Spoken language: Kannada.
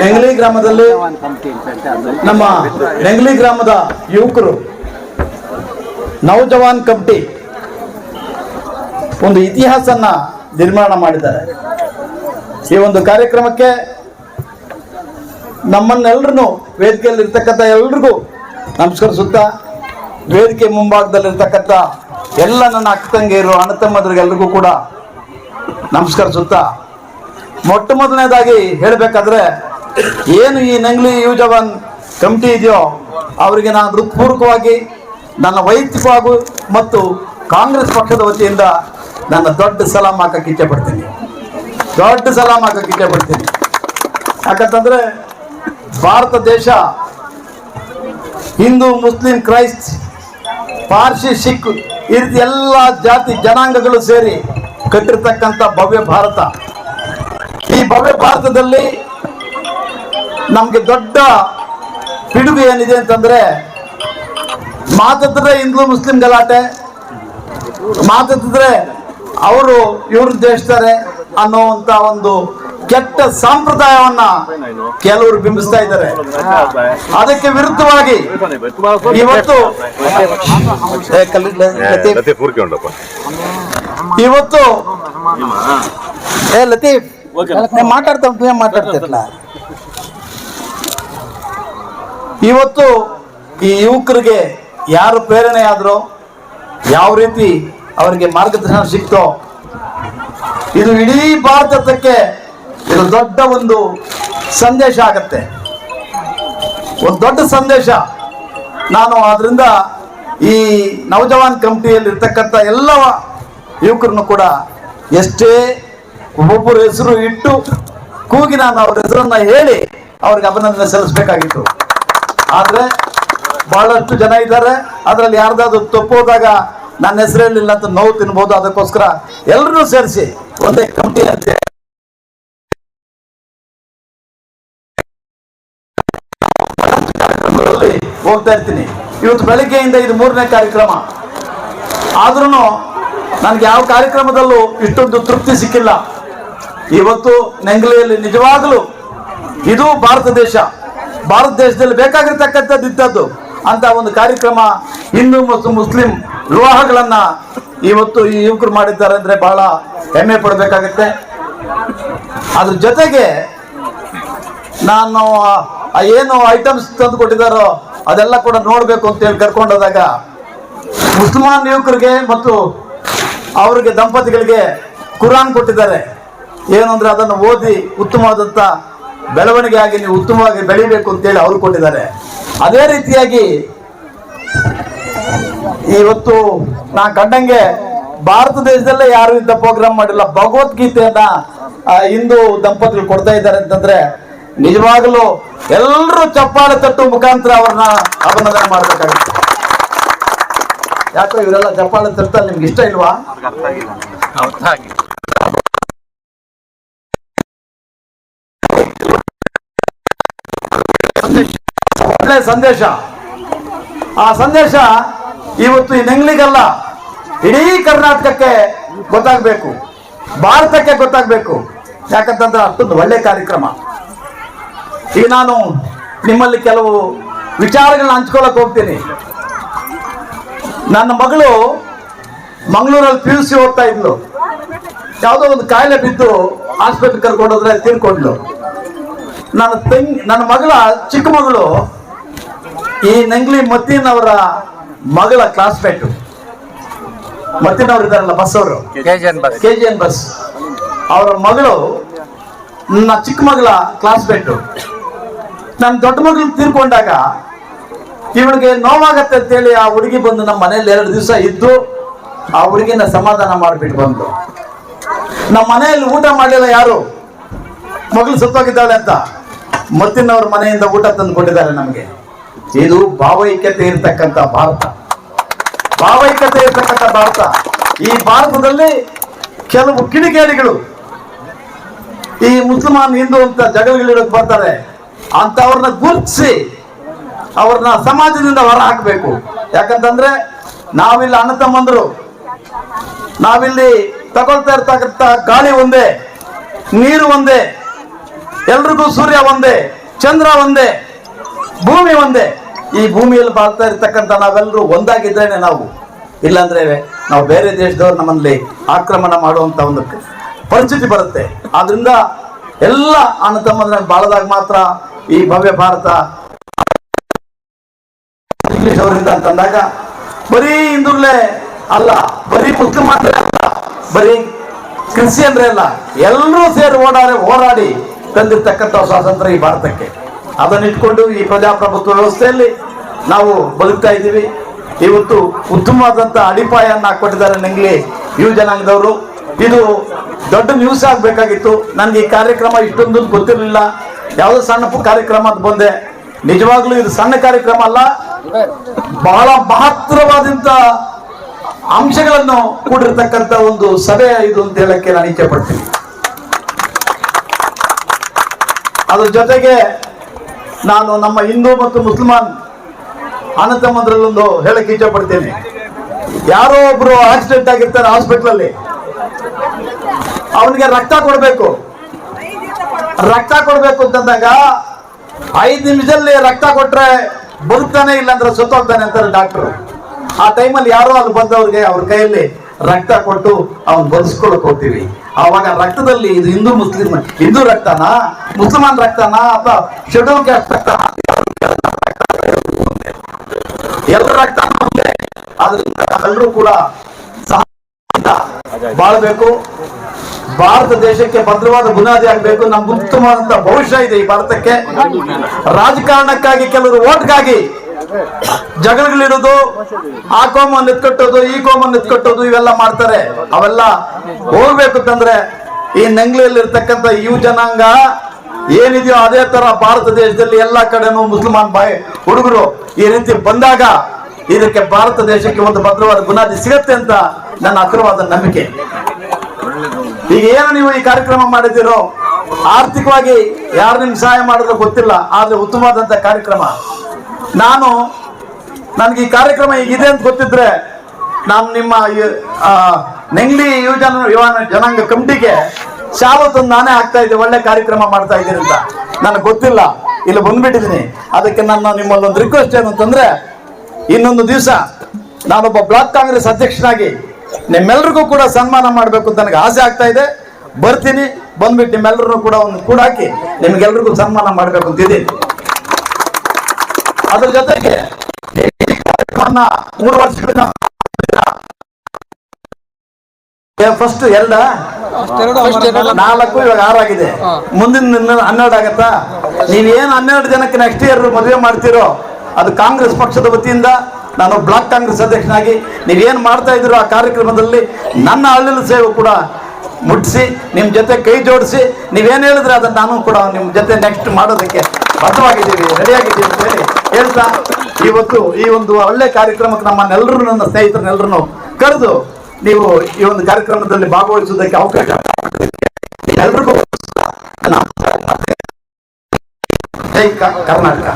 ನೆಂಗಲಿ ಗ್ರಾಮದಲ್ಲಿ ನಮ್ಮ ನೆಂಗ್ಲಿ ಗ್ರಾಮದ ಯುವಕರು ನೌಜವಾನ್ ಕಮಿಟಿ ಒಂದು ಇತಿಹಾಸನ್ನ ನಿರ್ಮಾಣ ಮಾಡಿದ್ದಾರೆ. ಈ ಒಂದು ಕಾರ್ಯಕ್ರಮಕ್ಕೆ ನಮ್ಮನ್ನೆಲ್ಲರನ್ನು ವೇದಿಕೆಯಲ್ಲಿ ಇರ್ತಕ್ಕಂಥ ಎಲ್ರಿಗೂ ನಮಸ್ಕರಿಸುತ್ತಾ ವೇದಿಕೆ ಮುಂಭಾಗದಲ್ಲಿರ್ತಕ್ಕಂಥ ಎಲ್ಲ ನನ್ನ ಅಕ್ಕ ತಂಗಿಯರು ಅಣ್ಣ ತಮ್ಮದ್ರಿಗೆಲ್ರಿಗೂ ಕೂಡ ನಮಸ್ಕರಿಸುತ್ತಾ ಮೊಟ್ಟ ಮೊದಲನೇದಾಗಿ ಹೇಳಬೇಕಾದ್ರೆ, ಏನು ಈ ನಂಗ್ಲಿ ಯೂಜವನ್ ಜವಾನ್ ಕಮಿಟಿ ಇದೆಯೋ, ಅವರಿಗೆ ನಾನು ಹೃತ್ಪೂರ್ವಕವಾಗಿ ನನ್ನ ವೈಯಕ್ತಿಕವಾಗೂ ಮತ್ತು ಕಾಂಗ್ರೆಸ್ ಪಕ್ಷದ ವತಿಯಿಂದ ನನ್ನ ದೊಡ್ಡ ಸಲಾಮ್ ಹಾಕಕ್ಕೆ ಇಚ್ಛೆ ಪಡ್ತೀನಿ. ದೊಡ್ಡ ಸಲಾಮ್ ಹಾಕಕ್ಕೆ ಇಚ್ಛೆ ಪಡ್ತೀನಿ. ಯಾಕಂತಂದ್ರೆ, ಭಾರತ ದೇಶ ಹಿಂದೂ, ಮುಸ್ಲಿಂ, ಕ್ರೈಸ್ತ್, ಪಾರ್ಸಿ, ಸಿಖ್ ಈ ರೀತಿ ಎಲ್ಲ ಜಾತಿ ಜನಾಂಗಗಳು ಸೇರಿ ಕಟ್ಟಿರ್ತಕ್ಕಂಥ ಭವ್ಯ ಭಾರತ. ಭವ್ಯ ಭಾರತದಲ್ಲಿ ನಮಗೆ ದೊಡ್ಡ ಪಿಡುಗು ಏನಿದೆ ಅಂತಂದ್ರೆ ಮಾತಾಡಿದ್ರೆ ಹಿಂದೂ ಮುಸ್ಲಿಂ ಗಲಾಟೆ. ಮಾತಾಡಿದ್ರೆ ಅವರು ಇವ್ರು ದೇಶದಾರೆ ಅನ್ನೋವಂತ ಒಂದು ಕೆಟ್ಟ ಸಂಪ್ರದಾಯವನ್ನ ಕೆಲವರು ಬಿಂಬಿಸ್ತಾ ಇದ್ದಾರೆ. ಅದಕ್ಕೆ ವಿರುದ್ಧವಾಗಿ ಇವತ್ತು ಇವತ್ತು ಏ ಲತೀಫ್. ಏನ್ ಮಾತಾಡ್ತಿರ್ಲ ಇವತ್ತು ಈ ಯುವಕರಿಗೆ ಯಾರು ಪ್ರೇರಣೆ ಆದ್ರೋ ಯಾವ ರೀತಿ ಅವರಿಗೆ ಮಾರ್ಗದರ್ಶನ ಸಿಕ್ತೋ ಇದು ಇಡೀ ಭಾರತಕ್ಕೆ ಇದು ದೊಡ್ಡ ಒಂದು ಸಂದೇಶ ಆಗತ್ತೆ. ಒಂದು ದೊಡ್ಡ ಸಂದೇಶ. ನಾನು ಅದರಿಂದ ಈ ನವಜವಾನ್ ಕಮಿಟಿಯಲ್ಲಿ ಇರ್ತಕ್ಕಂಥ ಎಲ್ಲ ಯುವಕರನ್ನು ಕೂಡ ಎಷ್ಟೇ ಒಬ್ಬೊಬ್ಬರ ಹೆಸರು ಇಟ್ಟು ಕೂಗಿ ನಾನು ಅವ್ರ ಹೆಸರನ್ನ ಹೇಳಿ ಅವ್ರಿಗೆ ಅಭಿನಂದನೆ ಸಲ್ಲಿಸಬೇಕಾಗಿತ್ತು. ಆದ್ರೆ ಬಹಳಷ್ಟು ಜನ ಇದ್ದಾರೆ. ಅದರಲ್ಲಿ ಯಾರ್ದಾದ್ರು ತಪ್ಪೋದಾಗ ನನ್ನ ಹೆಸರು ಹೇಳಿಲ್ಲ ಅಂತ ನೋವು ತಿನ್ಬೋದು. ಅದಕ್ಕೋಸ್ಕರ ಎಲ್ಲರೂ ಸೇರಿಸಿ ಒಂದೇ ಕಮಿಟಿ ಅಂತೆ. ಹೋಗ್ತಾ ಇರ್ತೀನಿ. ಇವತ್ತು ಬೆಳಗ್ಗೆಯಿಂದ ಇದು ಮೂರನೇ ಕಾರ್ಯಕ್ರಮ. ಆದ್ರೂ ನನಗೆ ಯಾವ ಕಾರ್ಯಕ್ರಮದಲ್ಲೂ ಇಷ್ಟೊಂದು ತೃಪ್ತಿ ಸಿಕ್ಕಿಲ್ಲ. ಇವತ್ತು ನೆಂಗ್ಲೆಯಲ್ಲಿ ನಿಜವಾಗಲೂ ಇದು ಭಾರತ ದೇಶ. ಭಾರತ ದೇಶದಲ್ಲಿ ಬೇಕಾಗಿರ್ತಕ್ಕಂಥದ್ದು ಇದ್ದದ್ದು ಅಂತ ಒಂದು ಕಾರ್ಯಕ್ರಮ ಹಿಂದೂ ಮತ್ತು ಮುಸ್ಲಿಂ ವಿವಾಹಗಳನ್ನ ಇವತ್ತು ಈ ಯುವಕರು ಮಾಡಿದ್ದಾರೆ ಅಂದ್ರೆ ಬಹಳ ಹೆಮ್ಮೆ ಪಡಬೇಕಾಗತ್ತೆ. ಅದ್ರ ಜೊತೆಗೆ ನಾನು ಏನು ಐಟಮ್ಸ್ ತಂದು ಕೊಟ್ಟಿದ್ದಾರೋ ಅದೆಲ್ಲ ಕೂಡ ನೋಡಬೇಕು ಅಂತ ಹೇಳಿ ಕರ್ಕೊಂಡೋದಾಗ ಮುಸ್ಲ್ಮಾನ್ ಯುವಕರಿಗೆ ಮತ್ತು ಅವರಿಗೆ ದಂಪತಿಗಳಿಗೆ ಕುರಾನ್ ಕೊಟ್ಟಿದ್ದಾರೆ. ಏನು ಅಂದ್ರೆ ಅದನ್ನು ಓದಿ ಉತ್ತಮವಾದಂಥ ಬೆಳವಣಿಗೆ ಆಗಿ ನೀವು ಉತ್ತಮವಾಗಿ ಬೆಳಿಬೇಕು ಅಂತೇಳಿ ಅವರು ಕೊಟ್ಟಿದ್ದಾರೆ. ಅದೇ ರೀತಿಯಾಗಿ ಇವತ್ತು ನಾ ಕಂಡಂಗೆ ಭಾರತ ದೇಶದಲ್ಲೇ ಯಾರು ಇಂಥ ಪ್ರೋಗ್ರಾಮ್ ಮಾಡಿಲ್ಲ. ಭಗವದ್ಗೀತೆಯನ್ನ ಆ, ಹಿಂದೂ ದಂಪತಿಗಳು ಕೊಡ್ತಾ ಇದ್ದಾರೆ ಅಂತಂದ್ರೆ ನಿಜವಾಗಲೂ ಎಲ್ಲರೂ ಚಪ್ಪಾಳೆ ತಟ್ಟು ಮುಖಾಂತರ ಅವ್ರನ್ನ ಅಭಿನಂದನೆ ಮಾಡಬೇಕಾಗುತ್ತೆ. ಯಾಕೋ ಇವರೆಲ್ಲ ಚಪ್ಪಾಳೆ ತಟ್ಟಲ್ಲಿ ನಿಮ್ಗೆ ಇಷ್ಟ ಇಲ್ವಾ? ಒಳ್ಳೆ ಸಂದೇಶ. ಆ ಸಂದೇಶ ಇವತ್ತು ಈ ನೆಂಗ್ಲಿಗಲ್ಲ ಇಡೀ ಕರ್ನಾಟಕಕ್ಕೆ ಗೊತ್ತಾಗಬೇಕು. ಭಾರತಕ್ಕೆ ಗೊತ್ತಾಗಬೇಕು. ಯಾಕಂತಂದ್ರೆ ಅಷ್ಟೊಂದು ಒಳ್ಳೆ ಕಾರ್ಯಕ್ರಮ. ಈಗ ನಾನು ನಿಮ್ಮಲ್ಲಿ ಕೆಲವು ವಿಚಾರಗಳನ್ನ ಹಂಚ್ಕೊಳಕ್ ಹೋಗ್ತೀನಿ. ನನ್ನ ಮಗಳು ಮಂಗಳೂರಲ್ಲಿ ಪಿ ಯು ಸಿ ಓದ್ತಾ ಇದ್ಲು. ಯಾವುದೋ ಒಂದು ಕಾಯಿಲೆ ಬಿದ್ದು ಆಸ್ಪತ್ರೆ ಕರ್ಕೊಂಡೋದ್ರೆ ತೀರ್ಕೊಂಡ್ಲು. ನನ್ನ ತಂಗಿ ನನ್ನ ಮಗಳ ಚಿಕ್ಕ ಮಗಳು ಈ ನಂಗ್ಲಿ ಮತ್ತಿನ್ ಅವರ ಮಗಳ ಕ್ಲಾಸ್ಮೇಟ್ ಮತ್ತಿನ್ ಅವ್ರು? ಇದಾರಲ್ಲ ಬಸ್ ಅವರು ಕೆ ಜಿ ಎನ್ ಬಸ್ ಅವರ ಮಗಳು ನನ್ನ ಚಿಕ್ಕ ಮಗಳ ಕ್ಲಾಸ್ಮೇಟ್ ನನ್ನ ದೊಡ್ಡ ಮಗಳು ತೀರ್ಕೊಂಡಾಗ ಇವಳಿಗೆ ನೋವಾಗತ್ತೆ ಅಂತೇಳಿ ಆ ಹುಡುಗಿ ಬಂದು ನಮ್ಮ ಮನೇಲಿ ಎರಡು ದಿವಸ ಇದ್ದು ಆ ಹುಡುಗಿನ ಸಮಾಧಾನ ಮಾಡಿಬಿಟ್ಟು ಬಂದು. ನಮ್ಮ ಮನೆಯಲ್ಲಿ ಊಟ ಮಾಡಲಿಲ್ಲ ಯಾರು? ಮಗಳು ಸತ್ತೋಗಿದ್ದಾಳೆ ಅಂತ ಮತ್ತಿನವ್ರ ಮನೆಯಿಂದ ಊಟ ತಂದು ಕೊಟ್ಟಿದ್ದಾರೆ ನಮಗೆ. ಇದು ಭಾವೈಕ್ಯತೆ ಇರತಕ್ಕಂತ ಭಾರತ. ಭಾವೈಕ್ಯತೆ ಇರತಕ್ಕಂತ ಭಾರತ. ಈ ಭಾರತದಲ್ಲಿ ಕೆಲವು ಕಿಡಿಗೇಡಿಗಳು ಈ ಮುಸಲ್ಮಾನ್ ಹಿಂದೂ ಅಂತ ಜಗಳಗಳಿಡಕ್ ಬರ್ತಾರೆ. ಅಂತವ್ರನ್ನ ಗುರುತಿಸಿ ಅವ್ರನ್ನ ಸಮಾಜದಿಂದ ಹೊರ ಹಾಕಬೇಕು ಯಾಕಂತಂದ್ರೆ ನಾವಿಲ್ಲಿ ಅಣ್ಣ ತಮ್ಮಂದ್ರು. ನಾವಿಲ್ಲಿ ತಗೊಳ್ತಾ ಇರ್ತಕ್ಕಂಥ ಗಾಳಿ ಒಂದೇ, ನೀರು ಒಂದೇ, ಎಲ್ರಿಗೂ ಸೂರ್ಯ ಒಂದೇ, ಚಂದ್ರ ಒಂದೇ. ಭೂಮಿ ಒಂದೇ. ಈ ಭೂಮಿಯಲ್ಲಿ ಬಾಳ್ತಾ ಇರ್ತಕ್ಕಂಥ ನಾವೆಲ್ಲರೂ ಒಂದಾಗಿದ್ರೇನೆ ನಾವು. ಇಲ್ಲಾಂದ್ರೆ ನಾವು ಬೇರೆ ದೇಶದವ್ರು ನಮ್ಮಲ್ಲಿ ಆಕ್ರಮಣ ಮಾಡುವಂತ ಒಂದು ಪರಿಸ್ಥಿತಿ ಬರುತ್ತೆ. ಆದ್ರಿಂದ ಎಲ್ಲ ಅಣ್ಣ ತಮ್ಮಂದ್ರೆ ಬಾಳದಾಗ ಮಾತ್ರ ಈ ಭವ್ಯ ಭಾರತ ಇಂಗ್ಲಿಷ್ ಅವರಿಂದ ಅಂತಂದಾಗ ಬರೀ ಹಿಂದೂರ್ಲೇ ಅಲ್ಲ, ಬರೀ ಮುಸ್ಲಿಂ ಮಾತ್ರ ಅಲ್ಲ, ಬರೀ ಕ್ರಿಶ್ಚಿಯನ್ರೇ ಅಲ್ಲ, ಎಲ್ಲರೂ ಸೇರಿ ಓಡಾಡಿ ಹೋರಾಡಿ ತಂದಿರ್ತಕ್ಕಂಥ ಸ್ವಾತಂತ್ರ್ಯ ಈ ಭಾರತಕ್ಕೆ. ಅದನ್ನ ಇಟ್ಕೊಂಡು ಈ ಪ್ರಜಾಪ್ರಭುತ್ವ ವ್ಯವಸ್ಥೆಯಲ್ಲಿ ನಾವು ಬದುಕ್ತಾ ಇದ್ದೀವಿ. ಇವತ್ತು ಉತ್ತಮವಾದಂಥ ಅಡಿಪಾಯನ್ನ ಕೊಟ್ಟಿದ್ದಾರೆ ನನಗೆ ಯುವ ಜನಾಂಗದವರು. ಇದು ದೊಡ್ಡ ನ್ಯೂಸ್ ಆಗಬೇಕಾಗಿತ್ತು. ನನಗೆ ಈ ಕಾರ್ಯಕ್ರಮ ಇಷ್ಟೊಂದು ಗೊತ್ತಿರಲಿಲ್ಲ. ಯಾವುದೋ ಸಣ್ಣ ಕಾರ್ಯಕ್ರಮ ಅಂತ ಬಂದೆ. ನಿಜವಾಗ್ಲೂ ಇದು ಸಣ್ಣ ಕಾರ್ಯಕ್ರಮ ಅಲ್ಲ. ಬಹಳ ಮಹತ್ತರವಾದಂಥ ಅಂಶಗಳನ್ನು ಕೂಡಿರ್ತಕ್ಕಂಥ ಒಂದು ಸಭೆ ಇದು ಅಂತ ಹೇಳಕ್ಕೆ ನಾನು ಇಚ್ಛೆ ಪಡ್ತೀನಿ. ಅದ್ರ ಜೊತೆಗೆ ನಾನು ನಮ್ಮ ಹಿಂದೂ ಮತ್ತು ಮುಸಲ್ಮಾನ್ ಅಣ್ಣ ತಮ್ಮಂದ್ರಲ್ಲೊಂದು ಹೇಳಕ್ಕೆ ಇಚ್ಛೆ ಪಡ್ತೇನೆ ಯಾರೋ ಒಬ್ರು ಆಕ್ಸಿಡೆಂಟ್ ಆಗಿರ್ತಾರೆ ಹಾಸ್ಪಿಟಲ್ ಅಲ್ಲಿ. ಅವನಿಗೆ ರಕ್ತ ಕೊಡಬೇಕು. ರಕ್ತ ಕೊಡಬೇಕು ಅಂತಂದಾಗ ಐದು ನಿಮಿಷದಲ್ಲಿ ರಕ್ತ ಕೊಟ್ರೆ ಬದುಕ್ತಾನೆ ಇಲ್ಲ ಸುತ್ತೋಗ್ತಾನೆ ಸತ್ತೋಗ್ತಾನೆ ಅಂತಾರೆ ಡಾಕ್ಟರ್ ಆ ಟೈಮಲ್ಲಿ ಯಾರೋ ಅಲ್ಲಿ ಬಂದವ್ರಿಗೆ ಅವ್ರ ಕೈಯಲ್ಲಿ ರಕ್ತ ಕೊಟ್ಟು ಅವನ್ ಬದುಸ್ಕೊಳಕ್ ಹೋಗ್ತೀವಿ. ಆವಾಗ ರಕ್ತದಲ್ಲಿ ಇದು ಹಿಂದೂ ಮುಸ್ಲಿಂ ಹಿಂದೂ ರಕ್ತನಾ? ಮುಸಲ್ಮಾನ್ ರಕ್ತನಾ ಅಥವಾ ಶೆಡ್ಯೂಲ್ ಕ್ಯಾಸ್ಟ್ ರಕ್ತನಾ? ಎಲ್ಲ ರಕ್ತ ಅದರಿಂದ ಎಲ್ಲರೂ ಕೂಡ ಬಾಳ್ಬೇಕು. ಭಾರತ ದೇಶಕ್ಕೆ ಭದ್ರವಾದ ಬುನಾದಿ ಆಗ್ಬೇಕು. ನಮ್ಗೆ ಉತ್ತಮವಾದಂತ ಭವಿಷ್ಯ ಇದೆ ಈ ಭಾರತಕ್ಕೆ. ರಾಜಕಾರಣಕ್ಕಾಗಿ ಕೆಲವರು ಓಟ್ಗಾಗಿ ಜಗಳಗಳಿಡೋದು ಆ ಕೋಮನ್ನು ಎತ್ಕಟ್ಟೋದು, ಈ ಕೋಮನ್ನು ಎತ್ಕಟ್ಟೋದು ಇವೆಲ್ಲ ಮಾಡ್ತಾರೆ. ಅವೆಲ್ಲ ಹೋಗ್ಬೇಕು ಅಂತಂದ್ರೆ ಈ ನಂಗ್ಲಿಯಲ್ಲಿ ಇರ್ತಕ್ಕಂತ ಯುವ ಜನಾಂಗ ಏನಿದೆಯೋ ಅದೇ ತರ ಭಾರತ ದೇಶದಲ್ಲಿ ಎಲ್ಲಾ ಕಡೆನೂ ಮುಸ್ಲಿಮಾನ್ ಬಾಯ್ ಹುಡುಗರು ಈ ರೀತಿ ಬಂದಾಗ ಇದಕ್ಕೆ ಭಾರತ ದೇಶಕ್ಕೆ ಒಂದು ಭದ್ರವಾದ ಬುನಾದಿ ಸಿಗತ್ತೆ ಅಂತ ನನ್ನ ಅಕ್ರವಾದ ನಂಬಿಕೆ. ಈಗ ಏನು ನೀವು ಈ ಕಾರ್ಯಕ್ರಮ ಮಾಡಿದ್ದೀರೋ, ಆರ್ಥಿಕವಾಗಿ ಯಾರು ನಿಮ್ಗೆ ಸಹಾಯ ಮಾಡಿದ್ರು ಗೊತ್ತಿಲ್ಲ, ಆದ್ರೆ ಉತ್ತಮವಾದಂತ ಕಾರ್ಯಕ್ರಮ. ನಾನು ನನಗೆ ಈ ಕಾರ್ಯಕ್ರಮ ಈಗಿದೆ ಅಂತ ಗೊತ್ತಿದ್ರೆ ನಾನು ನಿಮ್ಮ ನೆಂಗ್ಲಿ ಯುವಜನ ಯುವ ಜನಾಂಗ ಕಮಿಟಿಗೆ ಶಾಲು ತಂದು ನಾನೇ ಆಗ್ತಾ ಇದ್ದೆ, ಒಳ್ಳೆ ಕಾರ್ಯಕ್ರಮ ಮಾಡ್ತಾ ಇದ್ದೀನಿ ಅಂತ. ನನಗೆ ಗೊತ್ತಿಲ್ಲ. ಇಲ್ಲಿ ಬಂದ್ಬಿಟ್ಟಿದ್ದೀನಿ. ಅದಕ್ಕೆ ನನ್ನ ನಿಮ್ಮಲ್ಲೊಂದು ರಿಕ್ವೆಸ್ಟ್ ಏನು ಅಂತಂದ್ರೆ, ಇನ್ನೊಂದು ದಿವಸ ನಾನೊಬ್ಬ ಬ್ಲಾಕ್ ಕಾಂಗ್ರೆಸ್ ಅಧ್ಯಕ್ಷನಾಗಿ ನಿಮ್ಮೆಲ್ರಿಗೂ ಕೂಡ ಸನ್ಮಾನ ಮಾಡಬೇಕು ಅಂತ ನನಗೆ ಆಸೆ ಆಗ್ತಾ ಇದೆ. ಬರ್ತೀನಿ. ಬಂದ್ಬಿಟ್ಟು ನಿಮ್ಮೆಲ್ಲರೂ ಕೂಡ ಒಂದು ಕೂಡ ಹಾಕಿ ನಿಮ್ಗೆಲ್ರಿಗೂ ಸನ್ಮಾನ ಮಾಡಬೇಕು ಅಂತಿದ್ದೀನಿ ಅದ್ರ ಜೊತೆಗೆ ಮೂರು ವರ್ಷಗಳಿಂದ ಫಸ್ಟ್ ಎಲ್ಲ ನಾಲ್ಕು ಇವಾಗ ಆರಾಗಿದೆ ಮುಂದಿನ ಹನ್ನೆರಡು ಆಗತ್ತಾ? ನೀವೇನು ಹನ್ನೆರಡು ಜನಕ್ಕೆ ನೆಕ್ಸ್ಟ್ ಇಯರ್ ಮದುವೆ ಮಾಡ್ತೀರೋ ಅದು ಕಾಂಗ್ರೆಸ್ ಪಕ್ಷದ ವತಿಯಿಂದ ನಾನು ಬ್ಲಾಕ್ ಕಾಂಗ್ರೆಸ್ ಅಧ್ಯಕ್ಷನಾಗಿ ನೀವೇನು ಮಾಡ್ತಾ ಇದ್ದೀರೋ ಆ ಕಾರ್ಯಕ್ರಮದಲ್ಲಿ ನನ್ನ ಹಳ್ಳಿನ ಸೇವೆ ಕೂಡ ಮುಟ್ಟಿಸಿ ನಿಮ್ಮ ಜೊತೆ ಕೈ ಜೋಡಿಸಿ ನೀವೇನು ಹೇಳಿದ್ರೆ ಅದನ್ನ ನಾನು ಕೂಡ ನಿಮ್ಮ ಜೊತೆ ನೆಕ್ಸ್ಟ್ ಮಾಡೋದಕ್ಕೆ ಬದ್ಧವಾಗಿದ್ದೀವಿ ರೆಡಿಯಾಗಿದ್ದೀವಿ ಹೇಳ್ತಾ, ಇವತ್ತು ಈ ಒಂದು ಒಳ್ಳೆ ಕಾರ್ಯಕ್ರಮಕ್ಕೆ ನಮ್ಮನ್ನೆಲ್ಲರೂ ನನ್ನ ಸ್ನೇಹಿತರನ್ನೆಲ್ಲರೂ ಕರೆದು ನೀವು ಈ ಒಂದು ಕಾರ್ಯಕ್ರಮದಲ್ಲಿ ಭಾಗವಹಿಸುವುದಕ್ಕೆ ಅವಕಾಶ ಎಲ್ರಿಗೂ. ಜೈ ಕರ್ನಾಟಕ